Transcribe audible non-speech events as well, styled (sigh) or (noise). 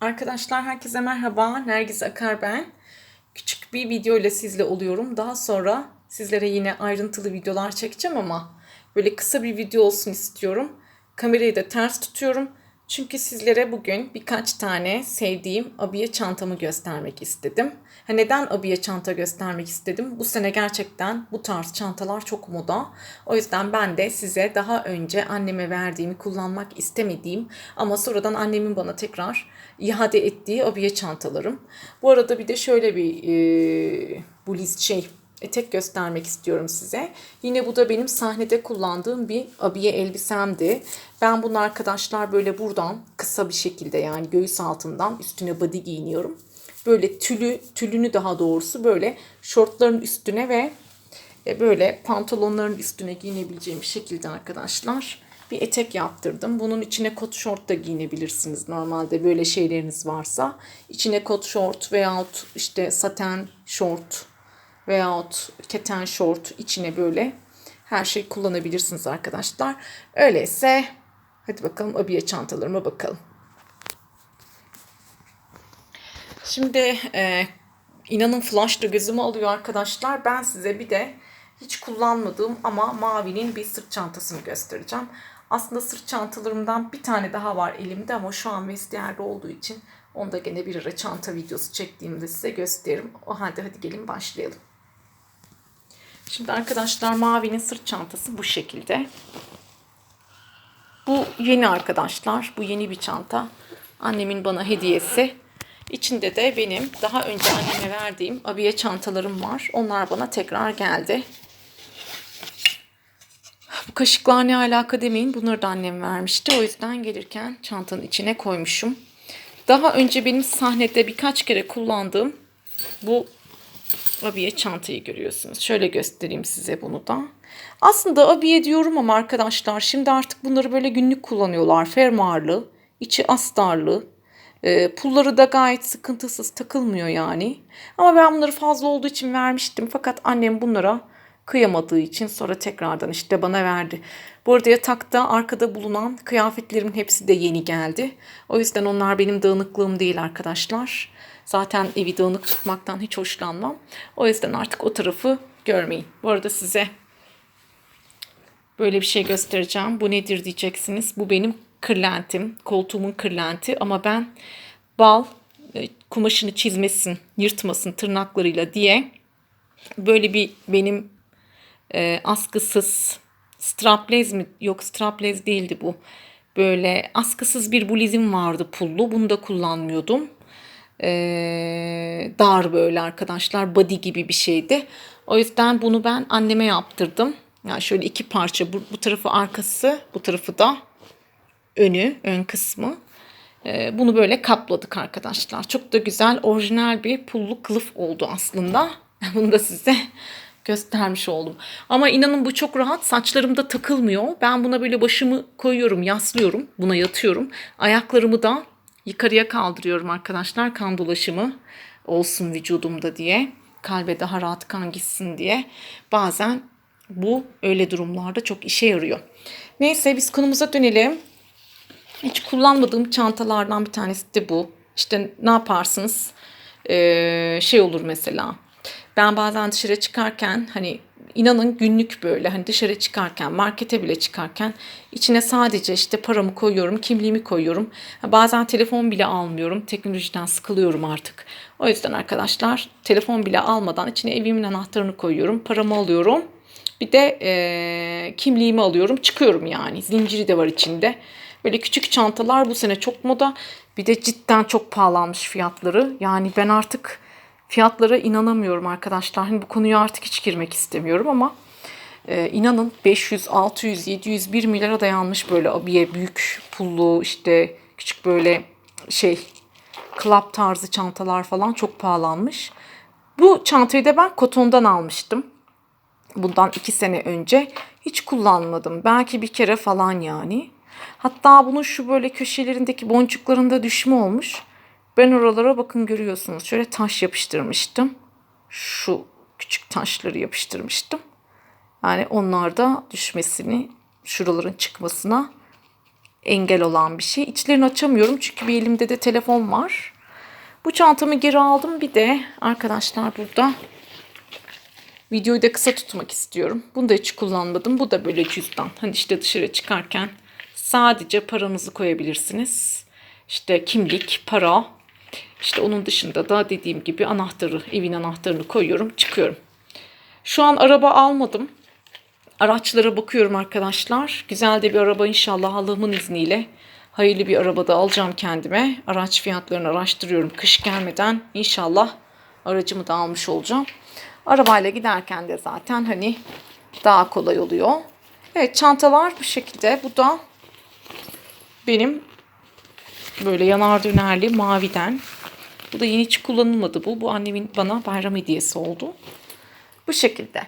Arkadaşlar herkese merhaba. Nergis Akar ben. Küçük bir video ile sizle oluyorum. Daha sonra sizlere yine ayrıntılı videolar çekeceğim ama böyle kısa bir video olsun istiyorum. Kamerayı da ters tutuyorum. Çünkü sizlere bugün birkaç tane sevdiğim abiye çantamı göstermek istedim. Ha neden abiye çanta göstermek istedim? Bu sene gerçekten bu tarz çantalar çok moda. O yüzden ben de size daha önce anneme verdiğimi kullanmak istemediğim ama sonradan annemin bana tekrar iade ettiği abiye çantalarım. Bu arada bir de şöyle bir e, bu list şey etek göstermek istiyorum size. Yine bu da benim sahnede kullandığım bir abiye elbisemdi. Ben bunu arkadaşlar böyle buradan kısa bir şekilde yani göğüs altından üstüne body giyiniyorum. Böyle tülü, tülünü daha doğrusu böyle şortların üstüne ve e, böyle pantolonların üstüne giyinebileceğim şekilde arkadaşlar bir etek yaptırdım. Bunun içine kot şort da giyinebilirsiniz normalde böyle şeyleriniz varsa. İçine kot şort veyahut işte saten şort veyahut keten şort içine böyle her şey kullanabilirsiniz arkadaşlar. Öyleyse hadi bakalım abiye çantalarıma bakalım. Şimdi e, inanın flash da gözümü alıyor arkadaşlar. Ben size bir de hiç kullanmadığım ama mavinin bir sırt çantasını göstereceğim. Aslında sırt çantalarımdan bir tane daha var elimde ama şu an vestiyerde olduğu için onu da gene bir ara çanta videosu çektiğimde size gösteririm. O halde hadi gelin başlayalım. Şimdi arkadaşlar mavinin sırt çantası bu şekilde. Bu yeni arkadaşlar. Bu yeni bir çanta. Annemin bana hediyesi. İçinde de benim daha önce anneme verdiğim abiye çantalarım var. Onlar bana tekrar geldi. Bu kaşıklar ne alaka demeyin. Bunları da annem vermişti. O yüzden gelirken çantanın içine koymuşum. Daha önce benim sahnede birkaç kere kullandığım bu abiye çantayı görüyorsunuz. Şöyle göstereyim size bunu da. Aslında abiye diyorum ama arkadaşlar şimdi artık bunları böyle günlük kullanıyorlar. Fermuarlı, içi astarlı. E, pulları da gayet sıkıntısız takılmıyor yani. Ama ben bunları fazla olduğu için vermiştim. Fakat annem bunlara kıyamadığı için sonra tekrardan işte bana verdi. Bu arada yatakta arkada bulunan kıyafetlerimin hepsi de yeni geldi. O yüzden onlar benim dağınıklığım değil arkadaşlar. Zaten evi dağınık tutmaktan hiç hoşlanmam. O yüzden artık o tarafı görmeyin. Bu arada size böyle bir şey göstereceğim. Bu nedir diyeceksiniz. Bu benim kırlentim. Koltuğumun kırlenti ama ben bal e, kumaşını çizmesin, yırtmasın tırnaklarıyla diye böyle bir benim e, askısız straplez mi? Yok straplez değildi bu. Böyle askısız bir bluzim vardı pullu. Bunu da kullanmıyordum. Ee, dar böyle arkadaşlar. Body gibi bir şeydi. O yüzden bunu ben anneme yaptırdım. Yani şöyle iki parça. Bu, bu tarafı arkası, bu tarafı da önü, ön kısmı. Ee, bunu böyle kapladık arkadaşlar. Çok da güzel, orijinal bir pullu kılıf oldu aslında. (laughs) Bunu da size göstermiş oldum. Ama inanın bu çok rahat. Saçlarımda takılmıyor. Ben buna böyle başımı koyuyorum, yaslıyorum. Buna yatıyorum. Ayaklarımı da yukarıya kaldırıyorum arkadaşlar. Kan dolaşımı olsun vücudumda diye. Kalbe daha rahat kan gitsin diye. Bazen bu öyle durumlarda çok işe yarıyor. Neyse biz konumuza dönelim. Hiç kullanmadığım çantalardan bir tanesi de bu. İşte ne yaparsınız? Ee, şey olur mesela ben bazen dışarı çıkarken hani inanın günlük böyle hani dışarı çıkarken markete bile çıkarken içine sadece işte paramı koyuyorum, kimliğimi koyuyorum. Bazen telefon bile almıyorum. Teknolojiden sıkılıyorum artık. O yüzden arkadaşlar telefon bile almadan içine evimin anahtarını koyuyorum. Paramı alıyorum. Bir de e, kimliğimi alıyorum. Çıkıyorum yani. Zinciri de var içinde. Böyle küçük çantalar bu sene çok moda. Bir de cidden çok pahalanmış fiyatları. Yani ben artık fiyatlara inanamıyorum arkadaşlar. Hani bu konuya artık hiç girmek istemiyorum ama e, inanın 500, 600, 700, 1 milyara dayanmış böyle abiye büyük pullu işte küçük böyle şey club tarzı çantalar falan çok pahalanmış. Bu çantayı da ben kotondan almıştım. Bundan iki sene önce. Hiç kullanmadım. Belki bir kere falan yani. Hatta bunun şu böyle köşelerindeki boncuklarında düşme olmuş. Ben oralara bakın görüyorsunuz. Şöyle taş yapıştırmıştım. Şu küçük taşları yapıştırmıştım. Yani onlar da düşmesini, şuraların çıkmasına engel olan bir şey. İçlerini açamıyorum çünkü bir elimde de telefon var. Bu çantamı geri aldım. Bir de arkadaşlar burada videoyu da kısa tutmak istiyorum. Bunu da hiç kullanmadım. Bu da böyle cüzdan. Hani işte dışarı çıkarken sadece paranızı koyabilirsiniz. İşte kimlik, para. İşte onun dışında da dediğim gibi anahtarı, evin anahtarını koyuyorum, çıkıyorum. Şu an araba almadım. Araçlara bakıyorum arkadaşlar. Güzel de bir araba inşallah Allah'ımın izniyle. Hayırlı bir arabada alacağım kendime. Araç fiyatlarını araştırıyorum. Kış gelmeden inşallah aracımı da almış olacağım. Arabayla giderken de zaten hani daha kolay oluyor. Evet çantalar bu şekilde. Bu da benim böyle yanar dönerli maviden. Bu da yeni hiç kullanılmadı bu. Bu annemin bana bayram hediyesi oldu. Bu şekilde.